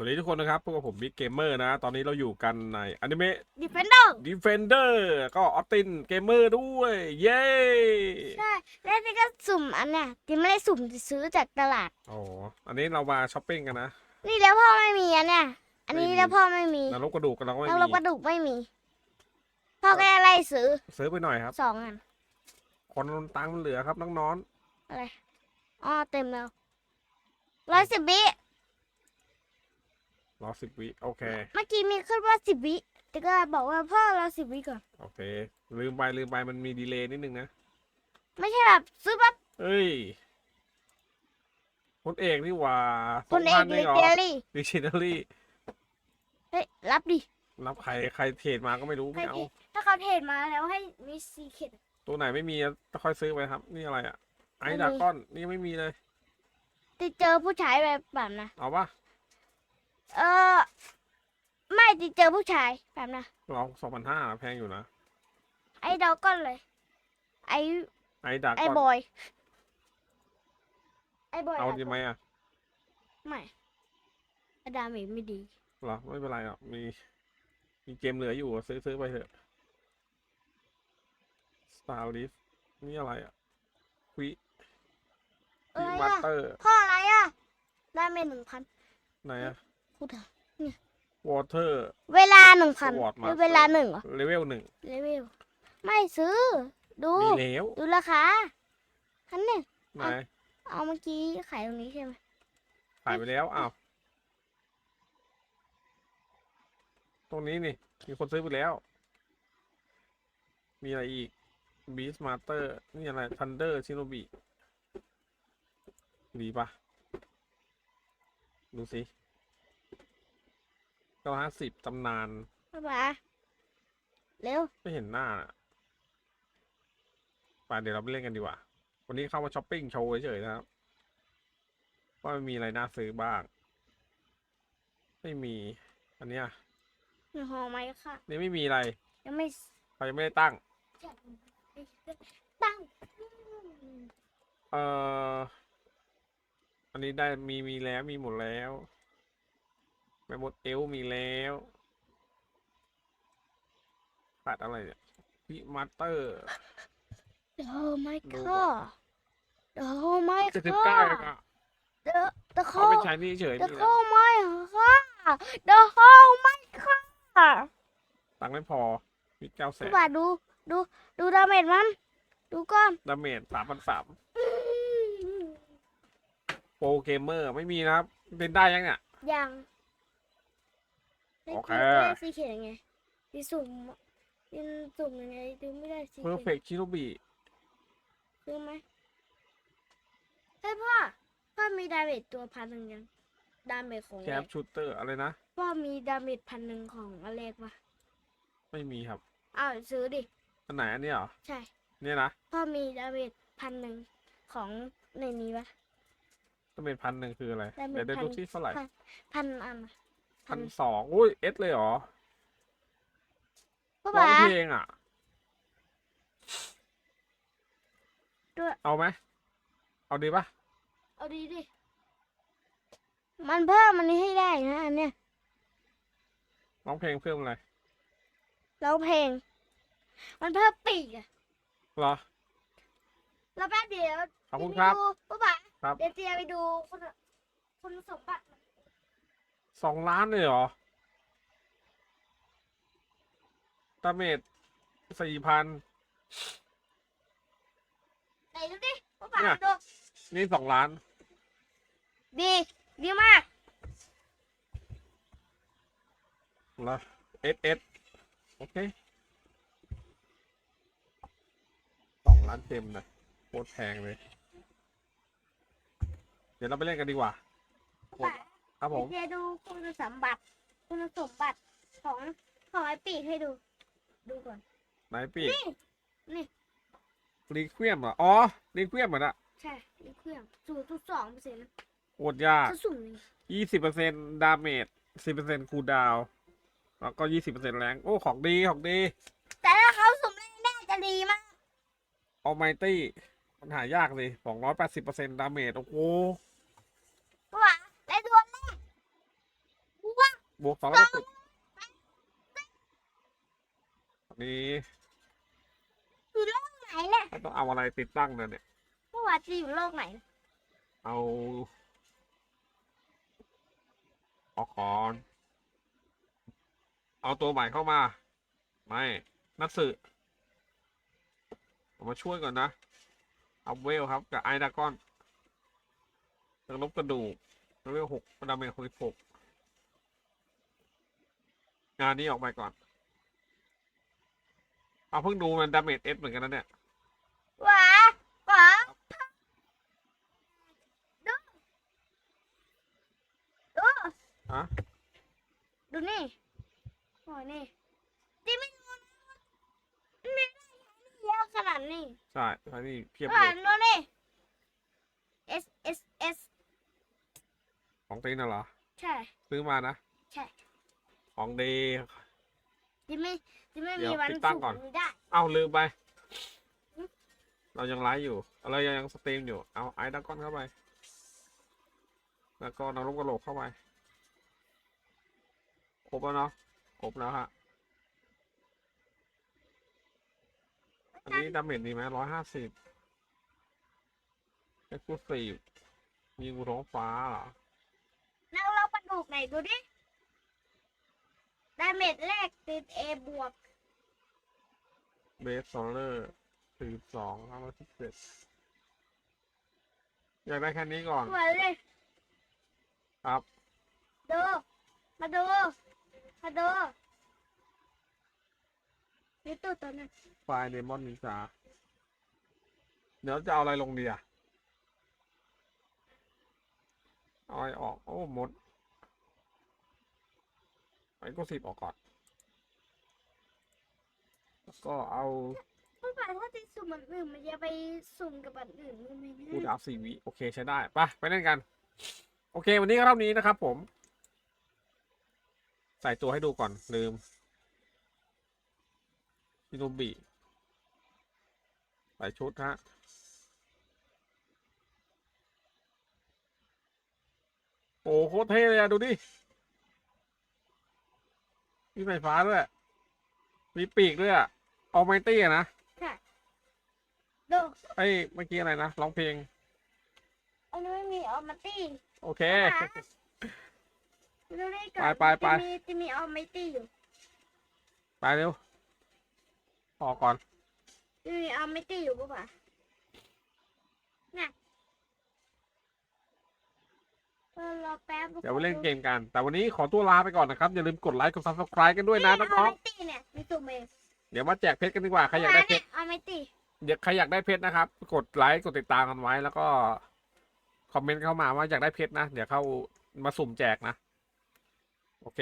สวัสดีทุกคนนะครับ พวกบผมบิ๊กเกมเมอร์นะ ตอนนี้เราอยู่กันในอนิเมะดิเฟนเดอร์ดีเฟนเดอร์ก็ออตินเกมเมอร์ด้วย เย้ใช่แล้วนี่ก็สุ่มอันเนี้ยที่ไม่ได้สุ่มที่ซื้อจากตลาดอ๋ออันนี้เรามาช้อปปิ้งกันนะ นี่แล้วพ่อไม่มีอันเนี้ยอันนี้ไม่มีแล้วพ่อไม่มีนรกกระดูกกันเราก็ไม่แล้วเรากมีระดูกไม่มี พ่อก็อะไรซื้อซื้อไปหน่อยครับ สองอัน คนตังค์มันเหลือครับน้องอะไรอ๋อเต็มแล้วร้อยสิบวิๆ รอสิบวิ โอเค เมื่อกี้มีขึ้นว่าสิบวิ แต่ก็บอกว่าพ่อรอสิบวิก่อน โอเค ลืมไปลืมไปมันมีดีเลย์นิดนึงนะ ไม่ใช่แบบซื้อปั๊บเอ้ยคนเอกนี่หว่าคนเอก2,000ลิเหรอเกอรี่ดิชินารี่เฮ้ยรับดิ รับใครใครเทรดมาก็ไม่รู้ใครไม่เอาที่ถ้าเขาเทรดมาแล้วให้มีซีเคดตัวไหนไม่มีก็ค่อยซื้อไปครับ นี่อะไรอะ ไอ้ไม่มีดราก้อน นี่ไม่มีเลยที่เจอผู้ชายแบบแบบนะ เอาปะ เออไม่ที่เจอผู้ชายแบบนะเราสองพันห้าแพงอยู่นะ ไอ้ดอกก้อนเลย ไอ้ไอ้ดราไอ้ก้อนบอย ไอ้บอยเอาะดีไหมอะ ไม่ไอ้ดาเมจไม่ดีเหรอไม่เป็นไรหรอกมี มีเกมเหลืออยู่ซื้อซื้อไปเถอะ Star l i f นี่อะไรอะวิอะไรมาอะสเตอร์พ่ออะไรอะดาเมจหนึ่งพันไหนอะ พูดเถอะวอเตอร์เวลาหนึ่งพัน Sword หรือ Master เวลาหนึ่งเหรอเลเวลหนึ่งเลเวลไม่ซื้อ ดูมีแล้วดูราคาทันเนี่ยไหนเอาเมื่อกี้ขายตรงนี้ใช่ไหมขายไปแล้วอ้าวตรงนี้นี่มีคนซื้อไปแล้ว มีอะไรอีก Beast Master นี่อะไร Thunder Shinobi ดีปะดูสิเก้าห้าสิบตำนานป้าป๋าเร็ว ไม่เห็นหน้าน่ะไปเดี๋ยวเราไปเล่นกันดีกว่า วันนี้เข้ามาช้อปปิ้งโชว์เฉยๆนะครับ ว่ามันมีอะไรน่าซื้อบ้าง ไม่มี อันเนี้ยหอไหมค่ะ นี่ไม่มีอะไรยังไม่เขายังไม่ได้ตั้ง ตั้ง เอ่อ อันนี้ได้มีมีแล้วมีหมดแล้ว แม่มดเอลมีแล้วขาดอะไรเนี่ยพิมาสเตอร์เดอไม่ดูค่ะก่อนเดอไม่เจ็ดสิบค่ะเก้าเองอะเดอเดอเขาเข้าไปใช้นี่เฉยเดอนี่แหละเข้าไม่ค่ะเดอเข้าไม่ค่ะตังค์ไม่พอ มีเก้าแสพี่นบาทดูดูดูดาเมจมัน ดูก่อนดาเมจสามพันสามโปรเกมเมอร์ไม่มีนะครับ เป็นได้ยังเนี่ยยัง โอเคได้ซีเขียนยังไงดีสุ่มดินสุ่มยังไงดูไม่ได้ซีเพอร์เขีเฟยนกชิโนบิซื้อไหมเฮ้ยพ่อ พ่อมีดาเมจตัวพันหนึ่งยัง ดาเมจของแคแรปกชูเตอร์อะไรนะ พ่อมีดาเมจพันหนึ่งของอเล็กปะไม่มีครับ อ้าวซื้อดิ อันไหนอันนี้เหรอ ใช่ เนี่ยนะ พ่อมีดาเมจพันหนึ่งของในนี้ปะดาเมจพันหนึ่งคืออะไรดาเมจเดี๋ยวเดี๋ยวพันดูที่เท่าไหร่ พันพันอันอะ พันสองอุ้ยเอสเลยเหรอพ่อร้อป๋างเพลงอะ ด้วยเอาไหม เอาดีปะเอาดีดิ มันเพิ่มมันนี้ให้ได้นะอันเนี้ยร้องเพลงเพิ่มอะไรร้องเพลง มันเพิ่มปีกอะเหรอ แล้วแป๊บเดียวขอบคุณครับเดี๋ยวไปดูพ่อป๋าครับ เดี๋ยวเจียไปดูคุณคุณสมบัติมัน สองล้านเลยเหรอดาเมจสี่พัน ไหนดูดิพ่อป๋าเนี่ย ดูนี่สองล้าน ดีดีมากเหรอเอสเอสโอเคสองล้านเต็มนะโคตรแพงเลย เดี๋ยวเราไปเล่นกันดีกว่าป๋า ครับผมเดี๋ยวเจียดูคุณสมบัติ คุณสมบัติของของไอ้ปีกให้ดู ดูก่อนไหนปีกนี่นี่รีเควมเหรออ๋อรีเควมเหมือนอะใช่นี่เครื่องศูนย์จุดสองเปอร์เซ็นต์โคตรยากจะสุ่มเลยยี่สิบเปอร์เซ็นดาเมจสิบเปอร์เซ็นคูดาวแล้วก็ยี่สิบเปอร์เซ็นแรงโอ้ของดีของดี แต่ถ้าเขาสุ่มแน่ๆจะดีมากออ m ไมตี้มันหายากเลยสองร้อยแปดสิบเปอร์เซ็นดาเมจโอ้โห เพราะว่าและดวงแรก วกสองแล้วก็สุดอันนี้อยู่โลกไหนเนี่ยไม่ต้องเอาอะไรติดตั้งเนี่ยเนี่ยเมื่อวานจะอยู่โลกไหน เอาเอาคอนเอาตัวใหม่เข้ามา ไม่นัดสื่อเอามาช่วยก่อนนะ เอาเวลครับ กับไอดากอนเติมลบกระดูกเวลหกดาเมจหกสิบหก งานนี้ออกไปก่อน เอาเพิ่งดูมันดาเมจเอสเหมือนกันนะเนี่ยหวาหวาดูดูฮะดูนี่โอ้ยนี่ที่ไม่รู้นะมันไม่ได้เยอะขนาดนี้ ใช่อันนี้เพียบหเลวานยดูนี่ S S S ของตีนน่ะเหรอ ใช่ ซื้อมานะ ใช่ ของดีที่ไม่ที่ไม่เดี๋มียววันติดตั้งก่อนไม่ได้ เอ้าลืมไป เรายังไลฟ์อยู่ เรายังสตรีมอยู่ เอาไอ้ดักก้อนเข้าไป แล้วก็นำลูกกระโหลกเข้าไป ครบแล้วเนาะ ครบแล้วฮะ อันนี้ดาเมจดีไหมร้อยห้าสิบเอ็กซ์คลูซีฟยิงกูท้องฟ้าเหรอ แล้วเราประดูกไหนดูดิดา เมจแรกติด A บวก เบสโซเลอร์สี่สองห้าร้อยสิบเจ็ดอยากได้แค่นี้ก่อนสวยเลยครับ ดู มาดู มาดูนี่ตัวตัวนั้นไฟล์เดมอนนินจาเดี๋ยวจะเอาอะไรลงดีอะเอาอะไรออก โอ้หมดไอ้ก็สิบออกก่อน แล้วก็เอาเมื่อวานถ้าจะสุ่มอันอื่นมันจะไปสุ่มกับอันอื่นมันไม่กูได้ดาวสี่วิโอเคใช้ได้ไปไปเล่นกัน โอเค วันนี้ก็เท่านี้นะครับผม ใส่ตัวให้ดูก่อนลืมชิโนบิใส่ชุดฮะโอ้โคตรเท่เลยอะดูดิ มีไฟฟ้าด้วย มีปีกด้วยอะออไมตี้อะนะดูเอ้ยเมื่อกี้อะไรนะร้องเพลง อันนี้ไม่มีออมาตี้โอเค ดูนี่ก่อนไปไปไป จะมีจะมีออมาตี้อยู่ไปเร็ว ออกก่อน จะมีออมาตี้อยู่ปะปะน่ะ เออรอแป๊บเดี๋ยวไปเล่นเกมกัน แต่วันนี้ขอตัวลาไปก่อนนะครับ อย่าลืมกดไลค์กด subscribe กันด้วยนะนี่น้ออองมาตี้เนี่ยมีสุ่มเองๆเดี๋ยวมาแจกเพชรกันดีกว่าใครอยากได้เพชรออมาตี้เดี๋ยวใครอยากได้เพชรนะครับ กดไลค์กดติดตามกันไว้ แล้วก็คอมเมนต์เข้ามาว่าอยากได้เพชรนะ เดี๋ยวเข้ามาสุ่มแจกนะ โอเค